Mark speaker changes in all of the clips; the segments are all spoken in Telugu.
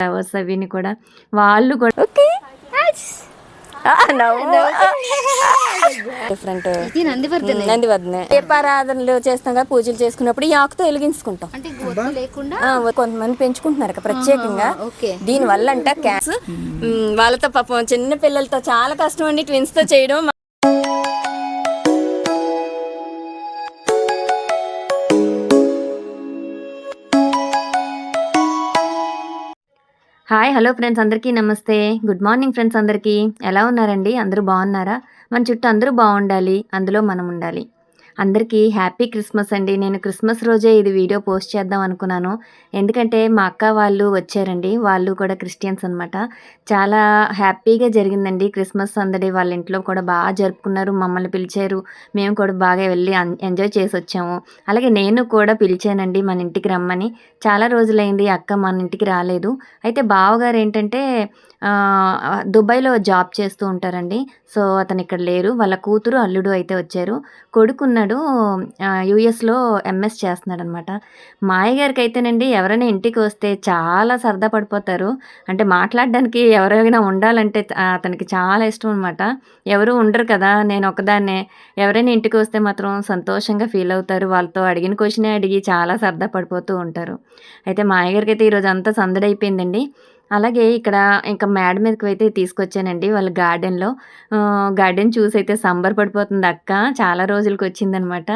Speaker 1: ఫ్లవర్స్ అవిని కూడా వాళ్ళు కూడా
Speaker 2: ఓకే. డిఫరెంట్
Speaker 3: నందివర్ధన్.
Speaker 2: దీపారాధనలు చేస్తాం కదా పూజలు చేసుకున్నప్పుడు ఈ ఆకుతో వెలిగించుకుంటాం. కొంతమంది పెంచుకుంటున్నారు కదా ప్రత్యేకంగా.
Speaker 3: ఓకే.
Speaker 2: దీని వల్ల అంట క్యాన్సర్ వాళ్ళతో పాపం చిన్న పిల్లలతో చాలా కష్టం అండి ట్విన్స్తో చేయడం.
Speaker 1: హాయ్ హలో ఫ్రెండ్స్ అందరికీ నమస్తే. గుడ్ మార్నింగ్ ఫ్రెండ్స్ అందరికీ. ఎలా ఉన్నారండి? అందరూ బాగున్నారా? మన చుట్టూ అందరూ బాగుండాలి. అందులో మనం ఉండాలి. అందరికీ హ్యాపీ క్రిస్మస్ అండి. నేను క్రిస్మస్ రోజే ఇది వీడియో పోస్ట్ చేద్దాం అనుకున్నాను. ఎందుకంటే మా అక్క వాళ్ళు వచ్చారండి. వాళ్ళు కూడా క్రిస్టియన్స్ అనమాట చాలా హ్యాపీగా జరిగిందండి క్రిస్మస్ సందడి. వాళ్ళ ఇంట్లో కూడా బాగా జరుపుకున్నారు. మమ్మల్ని పిలిచారు. మేము కూడా బాగా వెళ్ళి ఎంజాయ్ చేసి వచ్చాము. అలాగే నేను కూడా పిలిచానండి మన ఇంటికి రమ్మని. చాలా రోజులైంది అక్క మన ఇంటికి రాలేదు. అయితే బావగారు ఏంటంటే దుబాయ్లో జాబ్ చేస్తూ ఉంటారండి. సో అతను ఇక్కడ లేరు. వాళ్ళ కూతురు అల్లుడు అయితే వచ్చారు. కొడుకున్నాడు యూఎస్లో ఎంఎస్ చేస్తున్నాడు అనమాట మాయ గారికి అయితేనండి ఎవరైనా ఇంటికి వస్తే చాలా సరదా పడిపోతారు. అంటే మాట్లాడడానికి ఎవరైనా ఉండాలంటే అతనికి చాలా ఇష్టం అనమాట ఎవరు ఉండరు కదా నేను ఒకదాన్నే ఎవరైనా ఇంటికి వస్తే మాత్రం సంతోషంగా ఫీల్ అవుతారు. వాళ్ళతో అడిగిన క్వశ్చనే అడిగి చాలా సరదా పడిపోతూ ఉంటారు. అయితే మా అయ్యగారికి అయితే ఈరోజు అంతా సందడైపోయిందండి అలాగే ఇక్కడ ఇంకా మేడ మీదకి అయితే తీసుకొచ్చానండి వాళ్ళ గార్డెన్లో గార్డెన్ చూసి అయితే సంబర్ పడిపోతుంది అక్క. చాలా రోజులకి వచ్చిందనమాట.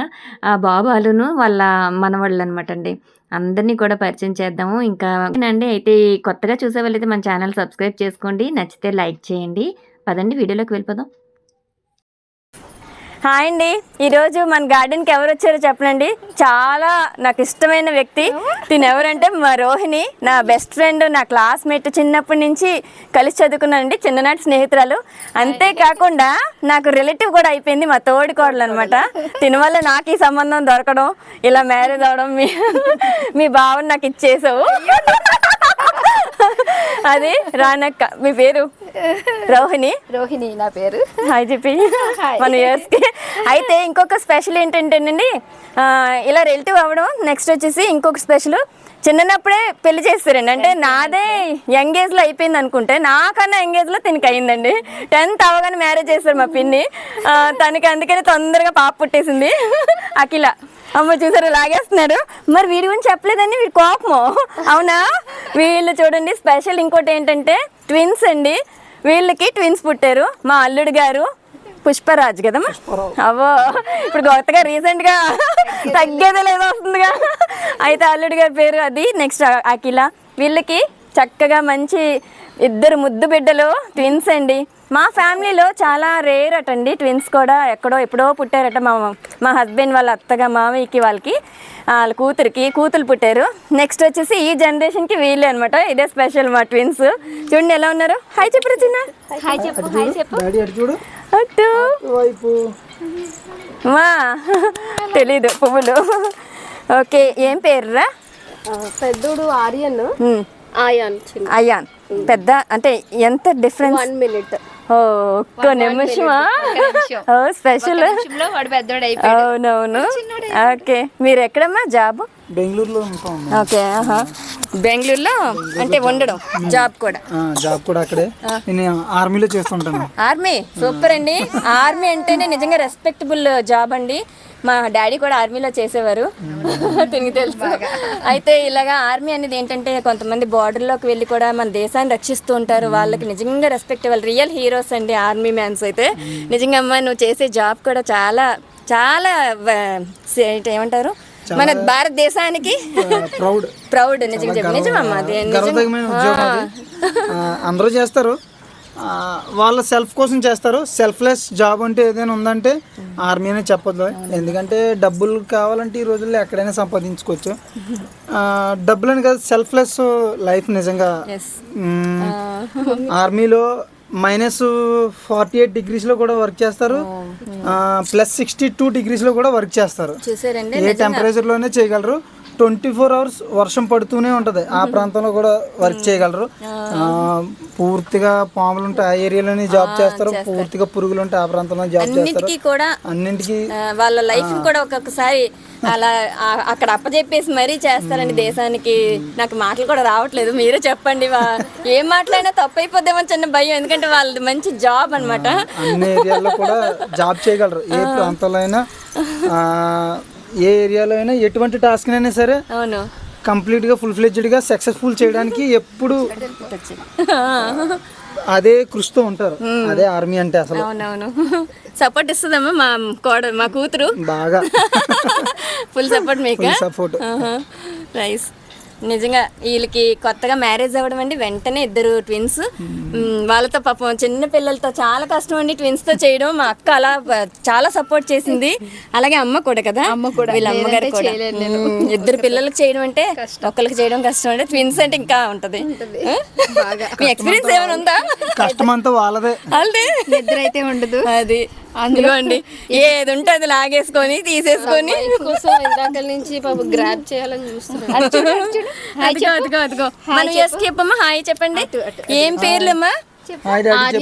Speaker 1: ఆ బాబాలును వాళ్ళ మనవాళ్ళు అనమాట అండి. అందరినీ కూడా పరిచయం చేద్దాము. ఇంకా అండి అయితే కొత్తగా చూసే వాళ్ళైతే మన ఛానల్ సబ్స్క్రైబ్ చేసుకోండి. నచ్చితే లైక్ చేయండి. పదండి వీడియోలోకి వెళ్ళిపోదాం.
Speaker 2: హాయ్ అండి. ఈరోజు మన గార్డెన్కి ఎవరు వచ్చారో చెప్పనండి. చాలా నాకు ఇష్టమైన వ్యక్తి. తిను ఎవరంటే మా రోహిణి నా బెస్ట్ ఫ్రెండ్ నా క్లాస్మేట్ చిన్నప్పటి నుంచి కలిసి చదువుకున్నానండి చిన్ననాటి స్నేహితురాలు. అంతేకాకుండా నాకు రిలేటివ్ కూడా అయిపోయింది మా తోడి కోడలు అనమాట తిని వల్ల నాకు ఈ సంబంధం దొరకడం ఇలా మ్యారేజ్ అవడం మీ మీ బావని నాకు ఇచ్చేసావు. అది రానక్క మీ పేరు? రోహిణి.
Speaker 3: రోహిణి నా పేరు.
Speaker 2: హాయ్ చెప్పి మన ఇయర్స్కి అయితే ఇంకొక స్పెషల్ ఏంటంటేనండి ఇలా రిలేటివ్ అవ్వడం. నెక్స్ట్ వచ్చేసి ఇంకొక స్పెషల్ చిన్నప్పుడే పెళ్ళి చేస్తారండి. అంటే నాదే యంగ్ ఏజ్లో అయిపోయింది అనుకుంటే నాకన్నా యంగ్ ఏజ్లో తినకి అయిందండి టెన్త్ అవగానే మ్యారేజ్ చేస్తారు మా పిన్ని. తనకి అందుకని తొందరగా పాప పుట్టేసింది. అఖిల అమ్మ చూసారు లాగేస్తున్నాడు. మరి వీరి గురించి చెప్పలేదండి వీరి కోపము. అవునా? వీళ్ళు చూడండి స్పెషల్ ఇంకోటి ఏంటంటే ట్విన్స్ అండి. వీళ్ళకి ట్విన్స్ పుట్టారు. మా అల్లుడు గారు పుష్పరాజ్ కదమ్మా అవో ఇప్పుడు కొత్తగా రీసెంట్గా తగ్గేదే లేదో వస్తుందిగా. అయితే అల్లుడు గారి పేరు అది. నెక్స్ట్ అఖిల. వీళ్ళకి చక్కగా మంచి ఇద్దరు ముద్దు బిడ్డలు ట్విన్స్ అండి. మా ఫ్యామిలీలో చాలా రేర్ అటండి. ట్విన్స్ కూడా ఎక్కడో ఎప్పుడో పుట్టారట మా మా హస్బెండ్ వాళ్ళ అత్తగా మామయ్యకి వాళ్ళకి వాళ్ళ కూతురికి కూతురు పుట్టారు. నెక్స్ట్ వచ్చేసి ఈ జనరేషన్కి వీళ్ళే అనమాట ఇదే స్పెషల్ మా ట్విన్స్. చూడండి ఎలా ఉన్నారు? హాయ్ చెప్పరు చిన్న
Speaker 3: హాయ్ చెప్పు హాయ్ చెప్పు.
Speaker 4: డాడీ అటు చూడు.
Speaker 2: అట్టు
Speaker 4: వైపు.
Speaker 2: మా. తెలీదు పువ్వులు. ఓకే ఏం పేర్రా?
Speaker 3: పెద్దోడు ఆర్యన్. చిన్న.
Speaker 2: అయ్యాన్ పెద్ద అంటే ఎంత డిఫరెన్స్
Speaker 3: వన్ మినిట్
Speaker 2: ఒక్క నిమిషమా? ఓ స్పెషల్
Speaker 3: వాడు పెద్దోడు
Speaker 2: అవునవును. ఓకే. మీరు ఎక్కడమ్మా? జాబ్?
Speaker 4: బెంగళూరులో ఉంటాం
Speaker 2: ఓకే ఆహా. బెంగళూరులో? అంటే ఉండడం జాబ్ కూడా.
Speaker 4: ఆ, జాబ్ కూడా అక్కడే. నేను ఆర్మీలో చేస్తుంటాను.
Speaker 2: ఆర్మీ? సూపర్ అండి. ఆర్మీ అంటేనే నిజంగా రెస్పెక్టబుల్ జాబ్ అండి. మా డాడీ కూడా ఆర్మీలో చేసేవారు. తిరిగి తెలుసు అయితే ఇలాగా ఆర్మీ అనేది ఏంటంటే కొంతమంది బార్డర్లోకి వెళ్ళి కూడా మన దేశాన్ని రక్షిస్తూ ఉంటారు. వాళ్ళకి నిజంగా రెస్పెక్ట్ వాళ్ళు రియల్ హీరోస్ అండి ఆర్మీ మ్యాన్స్ అయితే. నిజంగా అమ్మా నువ్వు చేసే జాబ్ కూడా చాలా చాలా ఏమంటారు? మన భారతదేశానికి
Speaker 4: ప్రౌడ్.
Speaker 2: ప్రౌడ్ నిజంగా నిజమమ్మా
Speaker 4: అందరూ చేస్తారు. వాళ్ళ సెల్ఫ్ కోసం చేస్తారు. సెల్ఫ్లెస్ జాబ్ అంటే ఏదైనా ఉందంటే ఆర్మీ అనే చెప్పొద్దు. ఎందుకంటే డబ్బులు కావాలంటే ఈ రోజుల్లో ఎక్కడైనా సంపాదించుకోవచ్చు. ఆ, డబ్బులని కాదు సెల్ఫ్లెస్ లైఫ్ నిజంగా. ఆర్మీలో మైనస్ ఫార్టీ ఎయిట్ డిగ్రీస్లో కూడా వర్క్ చేస్తారు. ప్లస్ సిక్స్టీ టూ డిగ్రీస్లో కూడా వర్క్ చేస్తారు. ఏ టెంపరేచర్లోనే చేయగలరు. ట్వంటీ ఫోర్ అవర్స్ వర్షం పడుతూనే ఉంటుంది. ఆ ప్రాంతంలో కూడా వర్క్ చేయగలరు. పూర్తిగా పాములు ఉంటాయి ఆ ఏరియాలోనే జాబ్ చేస్తారు. పూర్తిగా పురుగులు ఉంటాయి ఆ ప్రాంతంలో జాబ్ చేస్తారు.
Speaker 2: అన్నిటికీ కూడా
Speaker 4: అన్నింటికి
Speaker 2: వాళ్ళ లైఫ్ కూడా ఒక్కొక్కసారి అలా అక్కడ అప్పచెప్పేసి మరీ చేస్తారండి దేశానికి. నాకు మాటలు కూడా రావట్లేదు. మీరే చెప్పండి. వా- ఏం మాట్లాడినా తప్పు అయిపోద్దేమో చిన్న భయం. ఎందుకంటే వాళ్ళది మంచి జాబ్ అన్నమాట.
Speaker 4: అన్ని ఏరియాల్లో కూడా జాబ్ చేయగలరు. ఏ ప్రాంతంలో అయినా ఏ ఏరియాలో అయినా ఎటువంటి టాస్క్ అయినా సరే
Speaker 2: అవును.
Speaker 4: కంప్లీట్గా ఫుల్ ఫ్లెడ్జ్డ్గా సక్సెస్ఫుల్ చేయడానికి ఎప్పుడు అదే కృషితో ఉంటారు. అదే ఆర్మీ అంటే అసలు.
Speaker 2: అవునవును. సపోర్ట్ ఇస్తుందమ్మా మా కోడ మా కూతురు.
Speaker 4: బాగా.
Speaker 2: ఫుల్ సపోర్ట్ మీకు?
Speaker 4: సపోర్ట్
Speaker 2: నైస్ నిజంగా వీళ్ళకి కొత్తగా మ్యారేజ్ అవ్వడం అండి. వెంటనే ఇద్దరు ట్విన్స్ వాళ్ళతో పాపం చిన్న పిల్లలతో చాలా కష్టం అండి. ట్విన్స్తో చేయడం మా అక్క అలా చాలా సపోర్ట్ చేసింది. అలాగే అమ్మ కూడా కదా. అమ్మ కూడా. వీళ్ళ అమ్మగారు కూడా. ఇద్దరు పిల్లలకి చేయడం అంటే ఒక్కరికి చేయడం కష్టం అంటే ట్విన్స్ అంటే ఇంకా ఉంటది. మీ ఎక్స్పీరియన్స్ ఏమైనా ఉందా?
Speaker 4: కష్టం అంతా వాళ్ళదే.
Speaker 2: అదే
Speaker 3: నిద్ర అయితే ఉండదు.
Speaker 2: అది. అందులోండి ఏది ఉంటే అది లాగేసుకొని తీసేసుకొని.
Speaker 3: ఇందాక నుంచి పాప గ్రాప్ చేయాలని చూస్తున్నాను
Speaker 2: అదిగో అదిగో మనం ఎస్ చెప్పమ్మా హాయ్ చెప్పండి. ఏం పేర్లమ్మా?
Speaker 4: డాడీ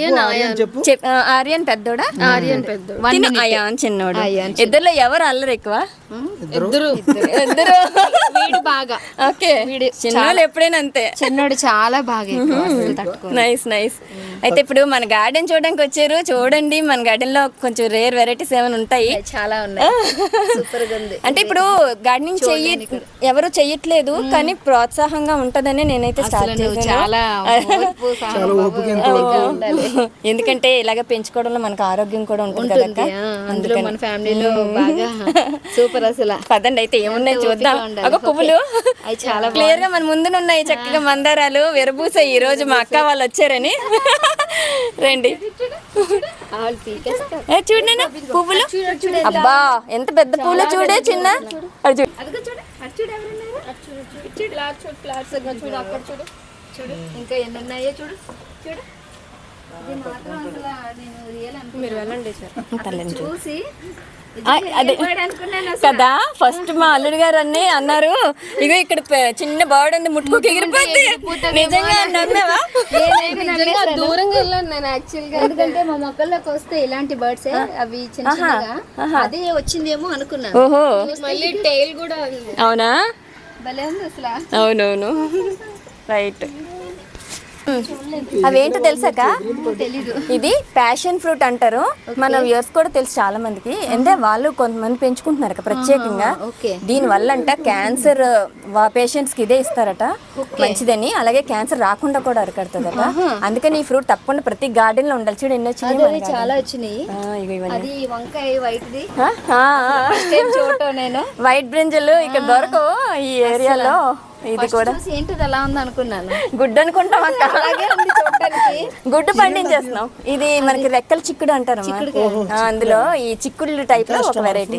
Speaker 4: చెప్పు ఆర్యన్
Speaker 2: పెద్దోడా?
Speaker 3: ఆర్యన్ పెద్ద
Speaker 2: తిను అయాన్ చిన్నోడు. ఇద్దరులో ఎవరు అల్లరు ఎక్కువ?
Speaker 3: ఇద్దరు.
Speaker 2: ఇద్దరు.
Speaker 3: వీడు బాగా.
Speaker 2: ఓకే. చిన్నోళ్ళు ఎప్పుడైనా అంతే.
Speaker 3: చిన్నోడు చాలా బాగా అసలు తట్టుకో
Speaker 2: నైస్ నైస్ అయితే ఇప్పుడు మన గార్డెన్ చూడడానికి వచ్చారు. చూడండి మన గార్డెన్లో కొంచెం రేర్ వెరైటీస్ ఏమైనా ఉంటాయి?
Speaker 3: చాలా ఉన్నాయి.
Speaker 2: అంటే ఇప్పుడు గార్డెనింగ్ చెయ్యి ఎవరు చెయ్యట్లేదు కానీ ప్రోత్సాహంగా ఉంటదని నేనైతే స్టార్ట్ చేశాను.
Speaker 3: చాలా
Speaker 2: ఎందుకంటే ఇలాగ పెంచుకోవడంలో మనకు ఆరోగ్యం కూడా ఉంటుంది కదా
Speaker 3: అందులో మన ఫ్యామిలీలో బాగా సూపర్ అసలు.
Speaker 2: పదండి అయితే ఏమున్నాయి చూద్దాం. ఒక పువ్వులు.
Speaker 3: చాలా
Speaker 2: క్లియర్గా మన ముందున ఉన్నాయి చక్కగా మందారాలు విరబూసాయి ఈ రోజు మా అక్క వాళ్ళు వచ్చారని. రండి. చూడండి పువ్వులు. అబ్బా ఎంత పెద్ద పువ్వులు చూడే చిన్న. అది చూడు.
Speaker 3: చూడు ఇంకా ఎన్ని ఉన్నాయో చూడు. చూడు. ఇది మాత్రం అసలు నేను రియల్ మీరు వెళ్ళండి సార్. చూసి
Speaker 2: అదే.
Speaker 3: అనుకున్నాను
Speaker 2: కదా ఫస్ట్ మా అల్లుడు గారు అన్నీ అన్నారు. ఇగో ఇక్కడ చిన్న బర్డ్ ఉంది ముట్టుకోకి ఎగిరిపోద్ది నిజంగా నమ్మావా
Speaker 3: దూరంగా వెళ్ళాను నేను యాక్చువల్గా. ఎందుకంటే మా మొక్కల్లోకి వస్తే ఇలాంటి బర్డ్స్ అవి చిన్న చిన్నగా. అదే వచ్చిందేమో అనుకున్నాను.
Speaker 2: ఓహో.
Speaker 3: మళ్ళీ టైల్ కూడా
Speaker 2: అవునా?
Speaker 3: భలే ఉంది అసలు.
Speaker 2: అవునవును. రైట్ అవేంటో తెలుసాక? ఇది ప్యాషన్ ఫ్రూట్ అంటారు. మన వ్యూర్స్ కూడా తెలుసు చాలా మందికి అంటే వాళ్ళు కొంతమంది పెంచుకుంటున్నారు ప్రత్యేకంగా. దీని వల్ల అంట క్యాన్సర్ పేషెంట్స్కి ఇదే ఇస్తారట. మంచిదని. అలాగే క్యాన్సర్ రాకుండా కూడా అరికడుతుందట. అందుకని ఈ ఫ్రూట్ తప్పకుండా ప్రతి గార్డెన్లో ఉండాలి. చూడు ఎన్ని వచ్చినాయి
Speaker 3: చాలా వచ్చినాయి. వైట్
Speaker 2: బ్రింజలు ఇక్కడ దొరకవు ఈ ఏరియాలో ఇది కూడా.
Speaker 3: ఏంటిది అలా ఉంది అనుకున్నాను.
Speaker 2: గుడ్డు అనుకుంటాం అక్క
Speaker 3: అలాగే ఉంది
Speaker 2: గుడ్డు పండించేస్తున్నాం. ఇది మనకి రెక్కల చిక్కుడు అంటారు అందులో ఈ చిక్కుడు టైప్లో ఒక వెరైటీ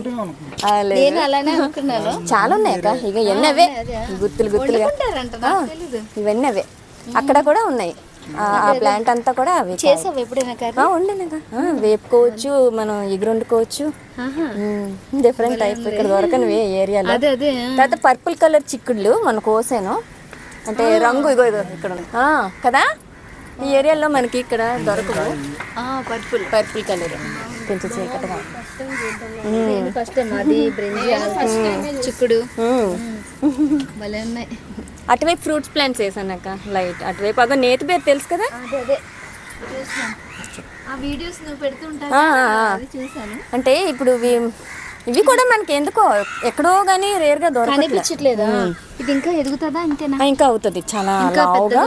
Speaker 3: నేను అలానే అనుకున్నాను.
Speaker 2: చాలా ఉన్నాయి అక్క. ఇక గుత్తులు గుత్తులుగా. ఇవన్నీ అవే అక్కడ కూడా ఉన్నాయి. ఆ ప్లాంట్ అంతా కూడా అవి
Speaker 3: చేసావు ఎప్పుడైనా
Speaker 2: వేపుకోవచ్చు మనం ఎగురు వండుకోవచ్చు డిఫరెంట్ టైప్ ఇక్కడ దొరకనివి ఏరియాలో తర్వాత పర్పుల్ కలర్ చిక్కుళ్ళు మన కోసాను. అంటే రంగు ఇగో ఇగో ఇక్కడ కదా? ఈ ఏరియాలో మనకి ఇక్కడ దొరకవు.
Speaker 3: పర్పుల్
Speaker 2: పర్పుల్ కలర్ కొంచెం చీకటిగా.
Speaker 3: ఫస్ట్ చిక్కుడు. భలే ఉన్నాయి.
Speaker 2: అటువైపు ఫ్రూట్స్ ప్లాంట్స్ వేసానక్క లైట్. అటువైపు అగో నేతి పేరు తెలుసు కదా?
Speaker 3: అదే అదే. చూసాను. వీడియోస్. అది
Speaker 2: అంటే ఇప్పుడు ఇవి కూడా మనకి ఎందుకో ఎక్కడో కానీ రేర్గా దొరకట్లేదు
Speaker 3: ఇది ఇంకా ఎదుగుతుందా? ఇంతేనా?
Speaker 2: ఇంకా అవుతుంది. చాలా లావుగా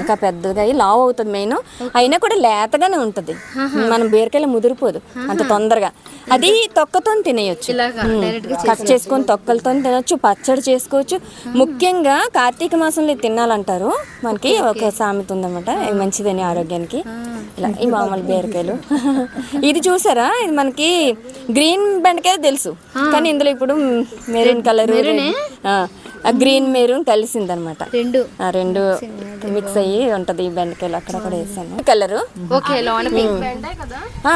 Speaker 2: ఇంకా పెద్దగా అయ్యి లావు అవుతుంది మెయిన్. అయినా కూడా లేతగానే ఉంటుంది. మనం బీరకాయలు ముదిరిపోదు. అంత తొందరగా. అది తొక్కతో తినేయొచ్చు. కట్ చేసుకొని తొక్కలతో తినొచ్చు పచ్చడి చేసుకోవచ్చు. ముఖ్యంగా కార్తీక మాసంలో తినాలంటారు. మనకి ఒక సామెత ఉందన్నమాట. మంచిదని ఆరోగ్యానికి. ఇలా ఈ మామూలు బీరకాయలు. ఇది చూసారా? ఇది మనకి గ్రీన్ బెండకాయ తెలుసు. కానీ ఇందులో ఇప్పుడు మెరూన్ కలర్ గ్రీన్ మెరూన్ కలిసిందనమాట.
Speaker 3: రెండు.
Speaker 2: ఆ రెండు మిక్స్ అయ్యి ఉంటది ఈ బెండకాయలు అక్కడ కూడా వేసాను. కలరు
Speaker 3: పింక్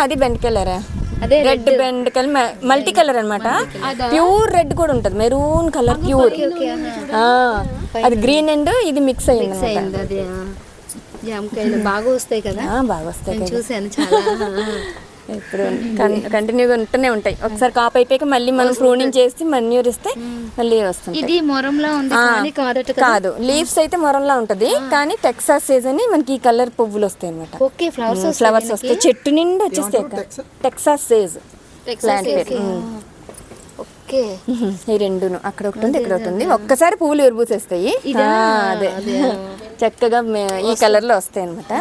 Speaker 2: అది బెండకాయలరా రెడ్ బెండకాయలు మల్టీ కలర్ అన్నమాట. ప్యూర్ రెడ్ కూడా ఉంటుంది. మెరూన్ కలర్ ప్యూర్ అది గ్రీన్ అండ్ ఇది మిక్స్.
Speaker 3: అయింది. జామకాయలు బాగా వస్తాయి కదా?
Speaker 2: బాగా వస్తాయి
Speaker 3: చూసాను చాలా.
Speaker 2: ఇప్పుడు కంటిన్యూగా ఉంటూనే ఉంటాయి. ఒకసారి కాపు అయిపోయాక మళ్ళీ మనం ప్రూనింగ్ చేసి మన్యూర్ ఇస్తే మళ్ళీ వస్తుంది
Speaker 3: ఇది మొరంలా ఉంది కదా?
Speaker 2: లీవ్స్ అయితే మొరంలా ఉంటది కానీ టెక్సాస్ సీజ్ అని మనకి ఈ కలర్ పువ్వులు వస్తాయి అనమాట
Speaker 3: ఓకే ఫ్లవర్స్
Speaker 2: ఫ్లవర్స్ వస్తాయి చెట్టు నిండా వచ్చేస్తాయి. టెక్సాస్ సేజ్ ప్లాంట్ పేరు ఈ రెండును. అక్కడ ఒకటి ఉంది ఇక్కడ ఒకటి ఉంది. ఒక్కసారి పువ్వులు విరబూసేస్తాయి అదే. చక్కగా ఈ కలర్లో వస్తాయి అనమాట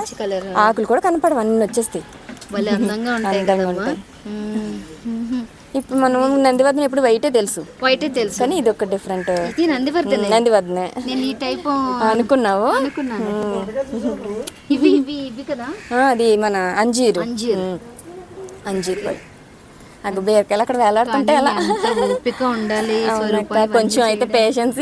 Speaker 2: ఆకులు కూడా కనపడవు అన్ని వచ్చేస్తాయి.
Speaker 3: భలే అందంగా ఉంటాయి
Speaker 2: అందంగా
Speaker 3: కదమ్మా.
Speaker 2: ఉంటాయి. ఇప్పుడు మనం నందివర్ధన ఎప్పుడు వైటే తెలుసు.
Speaker 3: వైట్ తెలుసు.
Speaker 2: కానీ ఇది ఒక డిఫరెంట్
Speaker 3: ఇది నందివర్ధనే.
Speaker 2: నందివర్ధనే.
Speaker 3: నేను ఈ టైప్
Speaker 2: అనుకున్నావు?
Speaker 3: అనుకున్నాను. ఇవి ఇవి ఇవి కదా?
Speaker 2: అది మన అంజీరు.
Speaker 3: అంజీరు.
Speaker 2: అంజీరు పళ్ళు నాకు బీరకాయలు అక్కడ వేలాడుతుంటే అలా.
Speaker 3: ఉండాలి
Speaker 2: కొంచెం అయితే పేషెన్స్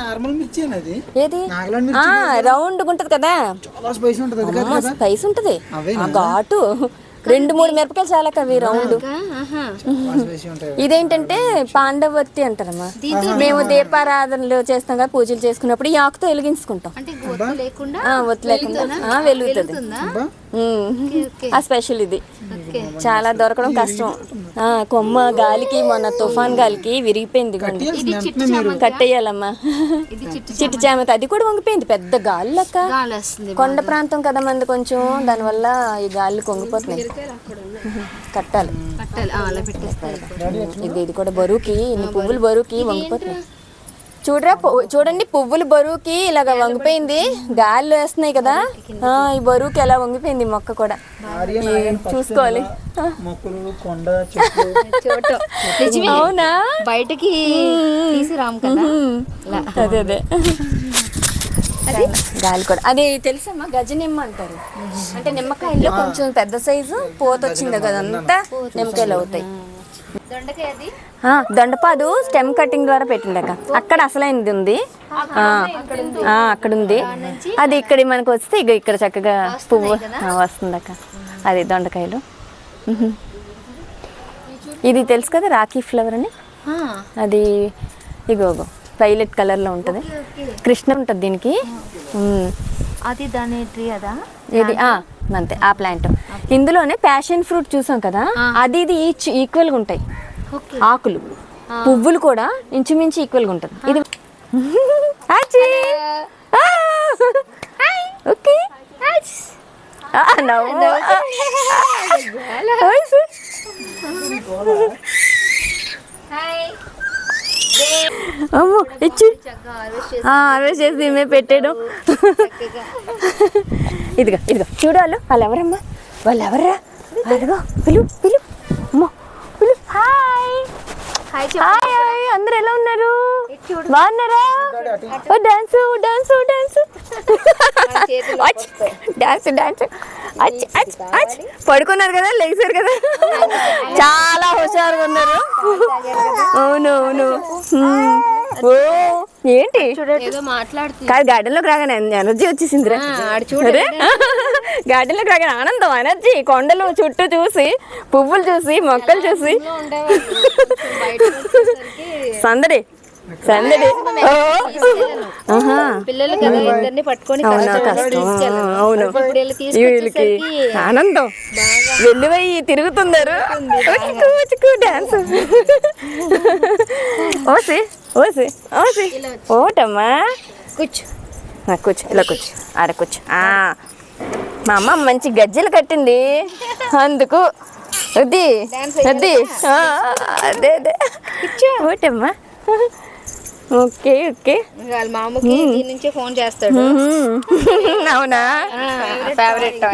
Speaker 4: నార్మల్ మిర్చి అది.
Speaker 2: ఏది? రౌండ్ ఉంటది కదా
Speaker 4: చాలా స్పైసీ ఉంటుంది
Speaker 2: స్పైస్ ఘాటు. రెండు మూడు మిరపకాయలు చాలా అవి రౌండ్ ఇదేంటంటే పాండవత్తి అంటారమ్మా. మేము దీపారాధనలు చేస్తాం కదా పూజలు చేసుకున్నప్పుడు ఈ ఆకుతో వెలిగించుకుంటాం.
Speaker 3: అంటే ఒత్తు లేకుండా
Speaker 2: ఆ, ఒత్తి లేకుండా. ఆ, వెలుగుతుంది. ఆ స్పెషల్ ఇది.
Speaker 3: ఓకే.
Speaker 2: చాలా దొరకడం కష్టం. ఆ, కొమ్మ గాలికి మొన్న తుఫాన్ గాలికి విరిగిపోయింది కట్టేయాలమ్మా.
Speaker 3: ఇది చిట్టు
Speaker 2: చామతి. అది కూడా వంగిపోయింది. పెద్ద గాలి లెక్క
Speaker 3: గాలి వస్తుంది
Speaker 2: కొండ ప్రాంతం కదా మంది కొంచెం. దానివల్ల ఈ గాలి కొంగిపోతున్నాయి. కట్టాలి. ఇది ఇది కూడా బరువుకి ఇన్ని పువ్వులు బరువుకి వంగిపోతున్నాయి. చూడరా పువ్వు- చూడండి పువ్వులు బరువుకి ఇలాగ వంగిపోయింది. గాలి వేస్తున్నాయి కదా. ఆ, ఈ బరువుకి ఎలా వంగిపోయింది మొక్క కూడా. చూసుకోవాలి. అవునా?
Speaker 3: బయటకి కదా.
Speaker 2: అదే అదే. అది? గాలి కూడా. అది తెలుసమ్మా గజనిమ్మ అంటారు. అంటే నిమ్మకాయల్లో కొంచెం పెద్ద సైజు పోత వచ్చింది కదా అంతా నిమ్మకాయలు అవుతాయి. దొండపాదు స్టెమ్ కటింగ్ ద్వారా పెట్టిండక అక్కడ అసలైనది ఉంది. అక్కడ ఉంది అది ఇక్కడ మనకు వస్తే ఇక ఇక్కడ చక్కగా పువ్వు వస్తుందక్క. అది దొండకాయలు. ఇది తెలుసు కదా రాఖీ ఫ్లవర్ అని? అది ఇగో వైలెట్ కలర్లో ఉంటుంది. కృష్ణ ఉంటుంది దీనికి.
Speaker 3: అది దాని ట్రీ అదా?
Speaker 2: ఇది అంతే ఆ ప్లాంట్ ఇందులోనే ప్యాషన్ ఫ్రూట్ చూసాం కదా అది ఇది ఈచ్ ఈక్వల్గా ఉంటాయి. ఆకులు. పువ్వులు కూడా ఇంచుమించు ఈక్వల్గా ఉంటుంది. ఇది! Okay sir.
Speaker 3: హాయ్
Speaker 2: అమ్మో ఇచ్చి.
Speaker 3: హార్వెస్ట్ చేసి
Speaker 2: ఈమె పెట్టాడు ఇదిగో ఇదిగో. చూడు వాళ్ళు. వాళ్ళు ఎవరమ్మా వాళ్ళు ఎవర్రా అదిగో పిలు పిలు. అమ్మో పిలు. హాయ్.
Speaker 3: హాయ్
Speaker 2: హాయ్ హాయ్ అందరూ ఎలా ఉన్నారు? బాగున్నారా? ఓ dance dance dance. Dance dance. అచ్ అచ్ అచ్. పడుకున్నారు కదా లేచారు కదా. చాలా హుషారుగా ఉన్నారు. అవును అవును. ఓ ఏంటి? కాదు గార్డెన్లోకి రాగానే ఎనర్జీ అరే గార్డెన్. లోకి రాగానే ఆనందం ఎనర్జీ. కొండలు చుట్టూ చూసి పువ్వులు చూసి మొక్కలు చూసి. సందడి. సందడి ఓ. ఆహా.
Speaker 3: పిల్లలు కదా ఇద్దరిని పట్టుకొని
Speaker 2: అవునా. వీళ్ళకి ఆనందం. వెళ్ళిపోయి తిరుగుతున్నారు. డాన్స్. ఓసి ఓసి ఓసి ఓటమ్మా.
Speaker 3: కూర్చో.
Speaker 2: కూర్చో ఇలా కూర్చో. ఆడ కూర్చో. ఆ. మా అమ్మ మంచి గజ్జెలు కట్టింది. అందుకు అది అది అదే. అదే ఓటమ్మా. Okay okay.
Speaker 3: వాళ్ళ మామకి దీని నుంచే ఫోన్ చేస్తాడు.
Speaker 2: అవునా?
Speaker 3: ఫేవరెట్.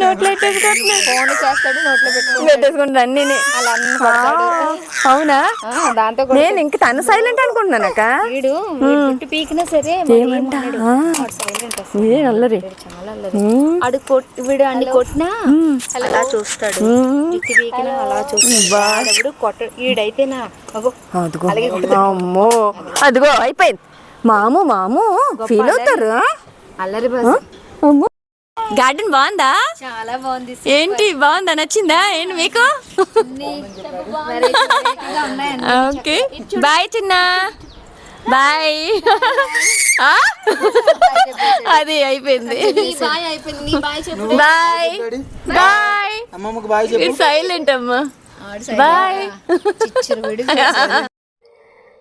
Speaker 2: నోట్లో పెట్టేసుకుంటున్నా
Speaker 3: ఫోన్ చేస్తాడు నోట్లో పెట్టుకుంటాడు.
Speaker 2: పెట్టేసుకుంటున్నా అన్నీ
Speaker 3: అలా అన్ని కొడతాడు.
Speaker 2: అవునా?
Speaker 3: ఆ, దాంతో కూడా
Speaker 2: నేను ఇంక తను సైలెంట్ అనుకుంటున్నానక్క
Speaker 3: వీడు వీడు పీకినా సరే
Speaker 2: ఏమంట?
Speaker 3: సైలెంట్
Speaker 2: ఏ అల్లరి.
Speaker 3: చాలా అల్లరి. ఆడు కొట్ వీడు అన్ని కొట్టినా అలా చూస్తాడు. పీకినా అలా చూస్తాడు. కొట్ట ఈడైతేనా అగో
Speaker 2: అదిగో. అమ్మో. అదిగో అయిపోయింది. మాము మాము ఫీల్ అవుతారు?
Speaker 3: అల్లరి
Speaker 2: అమ్మో. గార్డెన్ బాగుందా?
Speaker 3: చాలా బాగుంది
Speaker 2: ఏంటి బాగుందా? నచ్చిందా? ఏంటి మీకు? ఓకే. బాయ్ చిన్న. బాయ్ అది అయిపోయింది.
Speaker 3: నీ బాయ్ అయిపోయింది. నీ బాయ్
Speaker 2: సైలెంట్ అమ్మా బాయ్
Speaker 3: చిచ్చరు విడి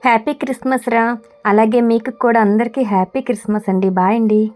Speaker 1: హ్యాపీ క్రిస్మస్ రా. అలాగే మీకు కూడా అందరికీ హ్యాపీ క్రిస్మస్ అండి. బాయ్ అండి.